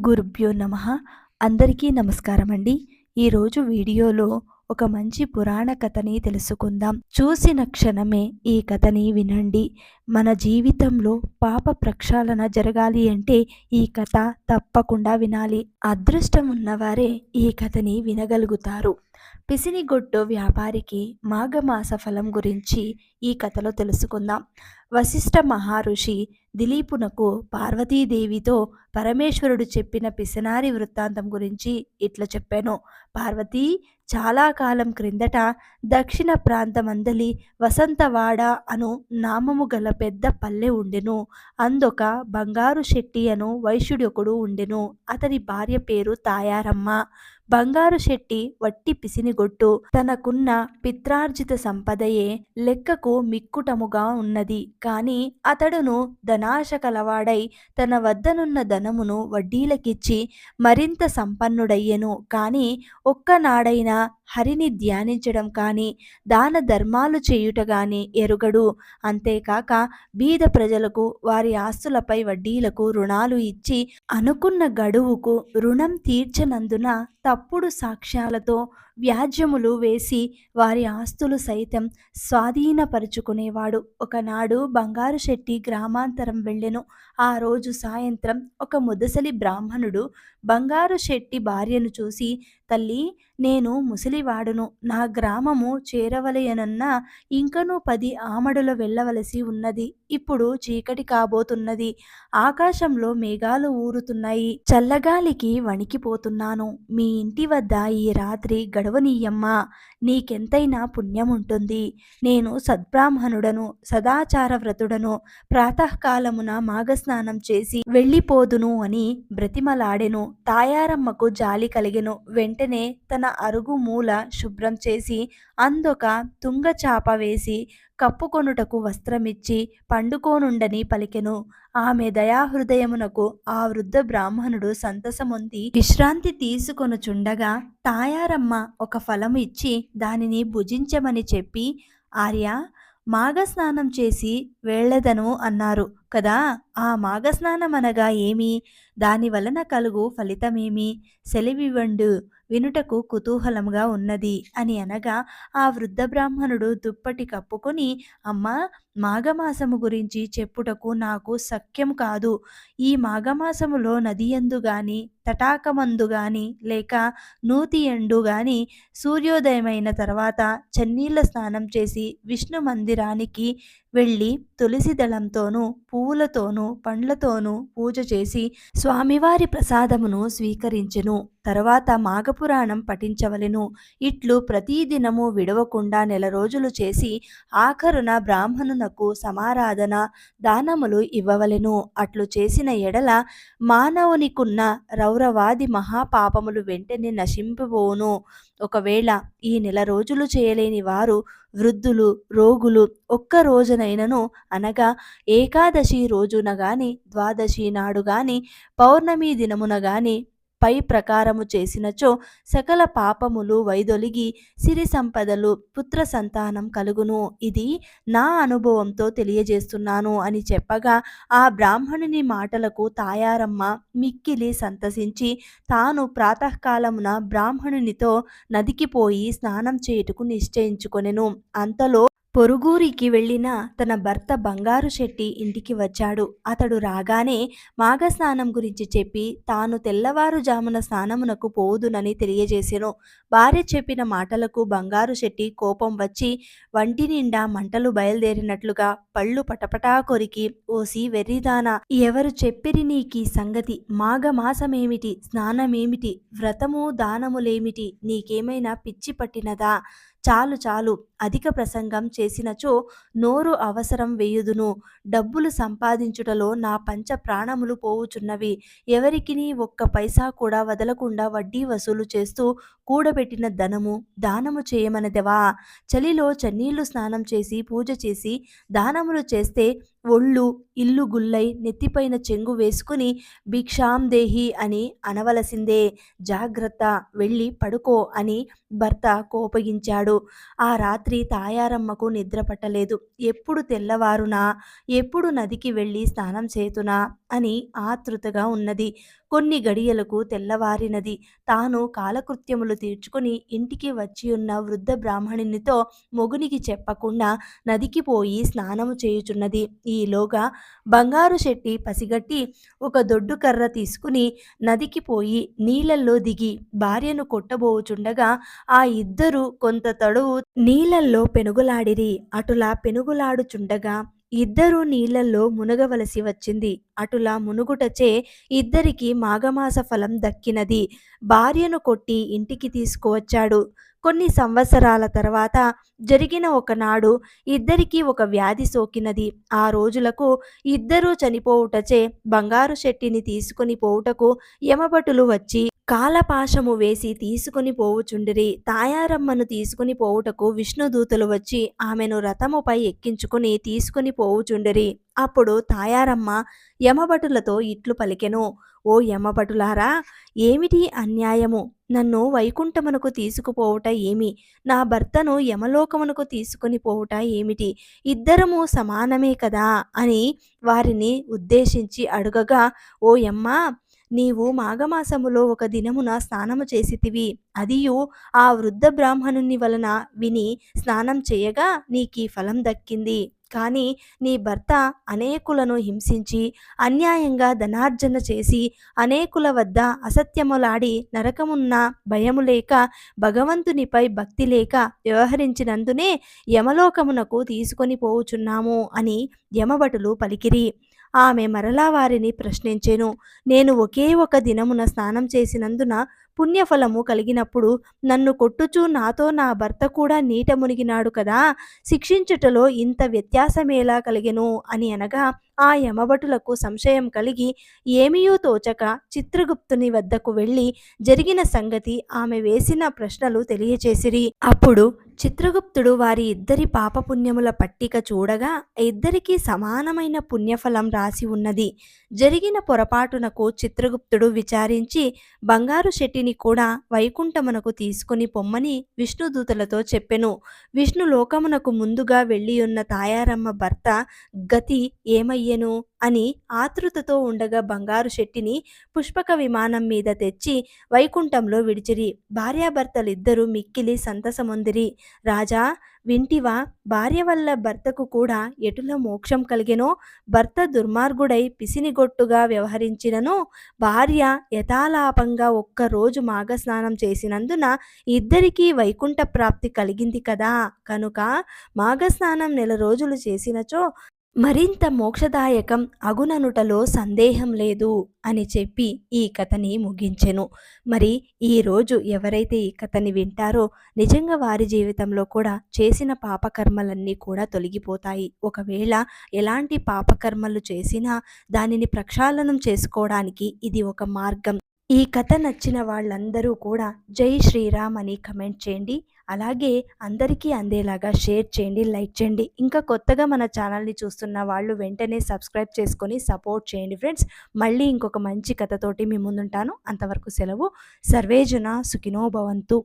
గురుభ్యో నమ. అందరికీ నమస్కారం అండి ఈరోజు వీడియోలో ఒక మంచి పురాణ కథని తెలుసుకుందాం. చూసిన క్షణమే ఈ కథని వినండి. మన జీవితంలో పాప ప్రక్షాళన జరగాలి అంటే ఈ కథ తప్పకుండా వినాలి. అదృష్టం ఉన్నవారే ఈ కథని వినగలుగుతారు. పిసినిగొట్టు వ్యాపారికి మాఘమాస ఫలం గురించి ఈ కథలో తెలుసుకుందాం. వశిష్ఠ మహర్షి దిలీపునకు పార్వతీదేవితో పరమేశ్వరుడు చెప్పిన పిసినారి వృత్తాంతం గురించి ఇట్లా చెప్పాను. పార్వతీ చాలా కాలం క్రిందట దక్షిణ ప్రాంతమందలి వసంతవాడ అను నామము గల పెద్ద పల్లె ఉండెను. అందొక బంగారు శెట్టి అను వైశ్యుడొకడు ఉండెను. అతని భార్య పేరు తాయారమ్మ. బంగారు శెట్టి వట్టి పిసినిగొట్టు తనకున్న పిత్రార్జిత సంపదయే లెక్కకు మిక్కుటముగా ఉన్నది. కాని అతడును ధనాశ కలవాడై తన వద్దనున్న ధనమును వడ్డీలకిచ్చి మరింత సంపన్నుడయ్యెను. కాని ఒక్కనాడైనా హరిని ధ్యానించడం కానీ దాన ధర్మాలు చేయుట కానీ ఎరుగడు. అంతేకాక బీద ప్రజలకు వారి ఆస్తులపై వడ్డీలకు రుణాలు ఇచ్చి అనుకున్న గడువుకు రుణం తీర్చనందున తప్పుడు సాక్ష్యాలతో వ్యాజ్యములు వేసి వారి ఆస్తులు సైతం స్వాధీనపరుచుకునేవాడు. ఒకనాడు బంగారు శెట్టి గ్రామాంతరం వెళ్ళెను. ఆ రోజు సాయంత్రం ఒక ముదసలి బ్రాహ్మణుడు బంగారు శెట్టి భార్యను చూసి తల్లి నేను ముసలివాడును. నా గ్రామము చేరవలయనన్నా ఇంకనూ పది ఆమడుల వెళ్ళవలసి ఉన్నది. ఇప్పుడు చీకటి కాబోతున్నది. ఆకాశంలో మేఘాలు ఊరుతున్నాయి. చల్లగాలికి వణికిపోతున్నాను. మీ ఇంటి వద్ద ఈ రాత్రి గడవనీయమ్మా. నీకెంతైనా పుణ్యం ఉంటుంది నేను సద్బ్రాహ్మణుడను సదాచార వ్రతుడను ప్రాతకాలమున మాఘస్నానం చేసి వెళ్ళిపోదును అని బ్రతిమలాడెను. తాయారమ్మకు జాలి కలిగెను. వెంటనే తన అరుగు మూల శుభ్రం చేసి అందొక తుంగచాప వేసి కప్పుకొనుటకు వస్త్రమిచ్చి పండుకోనుండని పలికెను. ఆమె దయాహృదయమునకు ఆ వృద్ధ బ్రాహ్మణుడు సంతసమొంది విశ్రాంతి తీసుకొనుచుండగా తాయారమ్మ ఒక ఫలము ఇచ్చి దానిని భుజించమని చెప్పి ఆర్య మాఘస్నానం చేసి వెళ్ళదను అన్నారు. కదా! ఆ మాఘస్నానం అనగా ఏమి? దాని వలన కలుగు ఫలితమేమి? సెలివివ్వండు వినుటకు కుతూహలంగా ఉన్నది అని అనగా ఆ వృద్ధ బ్రాహ్మణుడు దుప్పటి కప్పుకొని అమ్మ మాఘమాసము గురించి చెప్పుటకు నాకు సఖ్యం కాదు. ఈ మాఘమాసములో నదియందు గాని తటాకమందు గాని లేక నూతి ఎండు గాని సూర్యోదయమైన తర్వాత చన్నీళ్ళ స్నానం చేసి విష్ణు మందిరానికి వెళ్ళి తులసి దళంతోనూ పువ్వులతోనూ పండ్లతోనూ పూజ చేసి స్వామివారి ప్రసాదమును స్వీకరించెను. తర్వాత మాఘపురాణం పఠించవలెను. ఇట్లు ప్రతిదినము విడవకుండా నెల రోజులు చేసి ఆఖరున బ్రాహ్మణునకు సమారాధన దానములు ఇవ్వవలెను. అట్లు చేసిన ఎడల మానవునికున్న రౌరవాది మహాపాపములు వెంటనే నశింపబోను. ఒకవేళ ఈ నెల రోజులు చేయలేని వారు వృద్ధులు రోగులు ఒక్క రోజునైనను అనగా ఏకాదశి రోజున గాని ద్వాదశి నాడు గాని పౌర్ణమి దినమున గాని పై ప్రకారము చేసినచో సకల పాపములు వైదొలిగి సిరి సంపదలు పుత్ర సంతానం కలుగును. ఇది నా అనుభవంతో తెలియజేస్తున్నాను అని చెప్పగా ఆ బ్రాహ్మణుని మాటలకు తాయారమ్మ మిక్కిలి సంతసించి తాను ప్రాతకాలమున బ్రాహ్మణునితో నదికి పోయి స్నానం చేయుటకు నిశ్చయించుకొనెను. అంతలో పొరుగురికి వెళ్ళిన తన భర్త బంగారు శెట్టి ఇంటికి వచ్చాడు. అతడు రాగానే మాఘస్నానం గురించి చెప్పి తాను తెల్లవారుజామున స్నానమునకు పోదునని తెలియజేసెను. భార్య చెప్పిన మాటలకు బంగారు శెట్టి కోపం వచ్చి వంటి నిండా మంటలు బయలుదేరినట్లుగా పళ్ళు పటపటా కొరికి ఓసి వెర్రిదానా ఎవరు చెప్పిరి నీకీ సంగతి? మాఘమాసమేమిటి? స్నానమేమిటి? వ్రతము దానములేమిటి? నీకేమైనా పిచ్చి పట్టినదా? చాలు చాలు. అధిక ప్రసంగం చేసినచో నోరు అవసరం వేయుదును. డబ్బులు సంపాదించుటలో నా పంచ ప్రాణములు పోవుచున్నవి. ఎవరికిని ఒక్క పైసా కూడా వదలకుండా వడ్డీ వసూలు చేస్తూ కూడబెట్టిన ధనము దానము చేయమనదెవా? చలిలో చన్నీళ్ళు స్నానం చేసి పూజ చేసి దానములు చేస్తే ఒళ్ళు ఇల్లు గుల్లై నెత్తిపైన చెంగు వేసుకుని భిక్షాందేహి అని అనవలసిందే. జాగ్రత్త వెళ్ళి పడుకో అని భర్త కోపగించాడు. ఆ రాత్రి తాయారమ్మకు నిద్ర పట్టలేదు. ఎప్పుడు తెల్లవారునా ఎప్పుడు నదికి వెళ్ళి స్నానం చేతునా అని ఆతృతగా ఉన్నది. కొన్ని గడియలకు తెల్లవారినది. తాను కాలకృత్యములు తీర్చుకుని ఇంటికి వచ్చి ఉన్న వృద్ధ బ్రాహ్మణునితో మొగునికి చెప్పకుండా నదికి పోయి స్నానము చేయుచున్నది. ఈలోగా బంగారు శెట్టి పసిగట్టి ఒక దొడ్డు కర్ర తీసుకుని నదికి పోయి నీళ్ళల్లో దిగి భార్యను కొట్టబోచుండగా ఆ ఇద్దరు కొంత తడువు నీళ్ళల్లో పెనుగులాడిరి. అటులా పెనుగులాడుచుండగా ఇద్దరూ నీళ్ళలో మునగవలసి వచ్చింది. అటులా మునుగుటచే ఇద్దరికి మాఘమాస ఫలం దక్కినది. భార్యను కొట్టి ఇంటికి తీసుకువచ్చాడు. కొన్ని సంవత్సరాల తర్వాత జరిగిన ఒకనాడు ఇద్దరికీ ఒక వ్యాధి సోకినది. ఆ రోజులకు ఇద్దరూ చనిపోవుటచే బంగారు శెట్టిని తీసుకుని పోవుటకు యమభటులు వచ్చి కాలపాశము వేసి తీసుకుని పోవుచుండిరి. తాయారమ్మను తీసుకుని పోవుటకు విష్ణుదూతలు వచ్చి ఆమెను రథముపై ఎక్కించుకుని తీసుకుని పోవుచుండిరి. అప్పుడు తాయారమ్మ యమభటులతో ఇట్లు పలికెను. ఓ యమభటులారా ఏమిటి అన్యాయము? నన్ను వైకుంఠమునకు తీసుకుపోవుట ఏమి? నా భర్తను యమలోకమునకు తీసుకుని పోవుట ఏమిటి? ఇద్దరము సమానమే కదా? అని వారిని ఉద్దేశించి అడుగగా ఓ యమ్మ నీవు మాఘమాసములో ఒక దినమున స్నానము చేసితివి. అదియు ఆ వృద్ధ బ్రాహ్మణుని వలన విని స్నానం చేయగా నీకీ ఫలం దక్కింది. కానీ నీ భర్త అనేకులను హింసించి అన్యాయంగా ధనార్జన చేసి అనేకుల వద్ద అసత్యములాడి నరకమున్న భయము లేక భగవంతునిపై భక్తి లేక వ్యవహరించినందునే యమలోకమునకు తీసుకొని పోవుచున్నాము అని యమభటులు పలికిరి. ఆమె మరలా వారిని ప్రశ్నించెను. నేను ఒకే ఒక దినమున స్నానం చేసినందున పుణ్యఫలము కలిగినప్పుడు నన్ను కొట్టుచూ నాతో నా భర్త కూడా నీట మునిగినాడు కదా శిక్షించుటలో ఇంత వ్యత్యాసమేలా కలిగెను? అని అనగా ఆ యమభటులకు సంశయం కలిగి ఏమీయూ తోచక చిత్రగుప్తుని వద్దకు వెళ్ళి జరిగిన సంగతి ఆమె వేసిన ప్రశ్నలు తెలియచేసిరి. అప్పుడు చిత్రగుప్తుడు వారి ఇద్దరి పాపపుణ్యముల పట్టిక చూడగా ఇద్దరికీ సమానమైన పుణ్యఫలం రాసి ఉన్నది. జరిగిన పొరపాటునకు చిత్రగుప్తుడు విచారించి బంగారు శెట్టిని కూడా వైకుంఠమునకు తీసుకుని పొమ్మని విష్ణుదూతలతో చెప్పెను. విష్ణు లోకమునకు ముందుగా వెళ్ళియున్న తాయారమ్మ భర్త గతి ఏమయ్యెను? అని ఆతృతతో ఉండగా బంగారు శెట్టిని పుష్పక విమానం మీద తెచ్చి వైకుంఠంలో విడిచిరి. భార్యాభర్తలిద్దరూ మిక్కిలి సంతసమొందిరి. రాజా వింటివా? భార్య వల్ల భర్తకు కూడా ఎటుల మోక్షం కలిగెనో? భర్త దుర్మార్గుడై పిసినిగొట్టుగా వ్యవహరించినను? భార్య యథాలాపంగా ఒక్కరోజు మాఘస్నానం చేసినందున ఇద్దరికీ వైకుంఠ ప్రాప్తి కలిగింది కదా! కనుక మాఘస్నానం నెల రోజులు చేసినచో మరింత మోక్షదాయకం అగుననుటలో సందేహం లేదు అని చెప్పి ఈ కథని ముగించెను. మరి ఈరోజు ఎవరైతే ఈ కథని వింటారో నిజంగా వారి జీవితంలో కూడా చేసిన పాపకర్మలన్నీ కూడా తొలగిపోతాయి. ఒకవేళ ఎలాంటి పాపకర్మలు చేసినా దానిని ప్రక్షాళనం చేసుకోవడానికి ఇది ఒక మార్గం. ఈ కథ నచ్చిన వాళ్ళందరూ కూడా జై శ్రీరామ్ అని కమెంట్ చేయండి. అలాగే అందరికీ అందేలాగా షేర్ చేయండి లైక్ చేయండి. ఇంకా కొత్తగా మన ఛానల్ని చూస్తున్న వాళ్ళు వెంటనే సబ్స్క్రైబ్ చేసుకొని సపోర్ట్ చేయండి ఫ్రెండ్స్. మళ్ళీ ఇంకొక మంచి కథతోటి మీ ముందుంటాను. అంతవరకు సెలవు. సర్వేజన సుఖినో భవంతు.